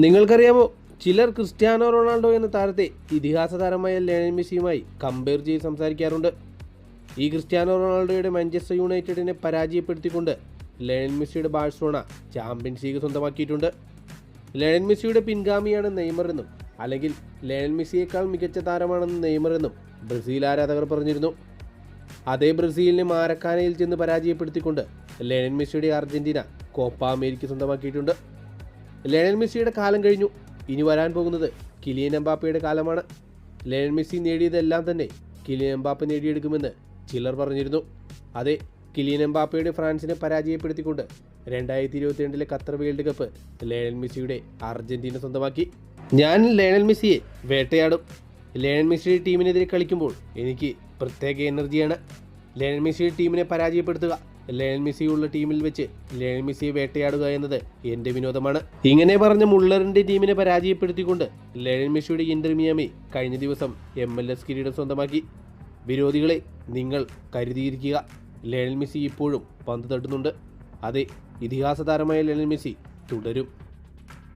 നിങ്ങൾക്കറിയാമോ ചിലർ Cristiano Ronaldo എന്ന താരത്തെ ഇതിഹാസ താരമായ ലയണൽ മെസ്സിയുമായി കമ്പയർ ചെയ്ത് സംസാരിക്കാറുണ്ട്. ഈ ക്രിസ്ത്യാനോ റൊണാൾഡോയുടെ മാഞ്ചസ്റ്റർ യുണൈറ്റഡിനെ പരാജയപ്പെടുത്തിക്കൊണ്ട് ലയണൽ മെസ്സിയുടെ ബാഴ്സലോണ ചാമ്പ്യൻസ് ലീഗ് സ്വന്തമാക്കിയിട്ടുണ്ട്. ലയണൽ മെസ്സിയുടെ പിൻഗാമിയാണ് നെയ്മർ എന്നും അല്ലെങ്കിൽ ലയണൽ മെസ്സിയേക്കാൾ മികച്ച താരമാണെന്ന് നെയ്മർ എന്നും ബ്രസീൽ ആരാധകർ പറഞ്ഞിരുന്നു. അതേ ബ്രസീലിനെ മാരക്കാനയിൽ ചെന്ന് പരാജയപ്പെടുത്തിക്കൊണ്ട് ലയണൽ മെസ്സിയുടെ അർജന്റീന കോപ്പ അമേരിക്ക സ്വന്തമാക്കിയിട്ടുണ്ട്. ലയണൽ മെസ്സിയുടെ കാലം കഴിഞ്ഞു. ഇനി വരാൻ പോകുന്നത് കിലിയൻ എംബാപ്പയുടെ കാലമാണ്. ലയണൽ മെസ്സി നേടിയതെല്ലാം തന്നെ കിലിയൻ എംബാപ്പ നേടിയെടുക്കുമെന്ന് ചിലർ പറഞ്ഞിരുന്നു. അതെ കിലിയൻ എംബാപ്പയുടെ ഫ്രാൻസിനെ പരാജയപ്പെടുത്തിക്കൊണ്ട് രണ്ടായിരത്തി ഇരുപത്തിരണ്ടിലെ ഖത്തർ വേൾഡ് കപ്പ് ലയണൽ മെസ്സിയുടെ അർജന്റീന സ്വന്തമാക്കി. ഞാൻ ലയണൽ മെസ്സിയെ വേട്ടയാടും. ലയണൽ മെസ്സിയുടെ ടീമിനെതിരെ കളിക്കുമ്പോൾ എനിക്ക് പ്രത്യേക എനർജിയാണ്. ലയണൽ മെസ്സിയുടെ ടീമിനെ പരാജയപ്പെടുത്തുക. ലയണൽ ഉള്ള ടീമിൽ വെച്ച് ലയണൽ മെസ്സിയെ വേട്ടയാടുക എന്നത് എന്റെ വിനോദമാണ്. ഇങ്ങനെ പറഞ്ഞ മുള്ളറിന്റെ ടീമിനെ പരാജയപ്പെടുത്തിക്കൊണ്ട് ലയണൽ മെസ്സിയുടെ ഇന്റർ കഴിഞ്ഞ ദിവസം എം എൽ എസ് കിരീടം സ്വന്തമാക്കി. വിരോധികളെ നിങ്ങൾ കരുതിയിരിക്കുക. ലയണൽ മെസ്സി ഇപ്പോഴും പന്ത് തട്ടുന്നുണ്ട്. അതെ ഇതിഹാസ താരമായ ലയണൽ മെസ്സി തുടരും.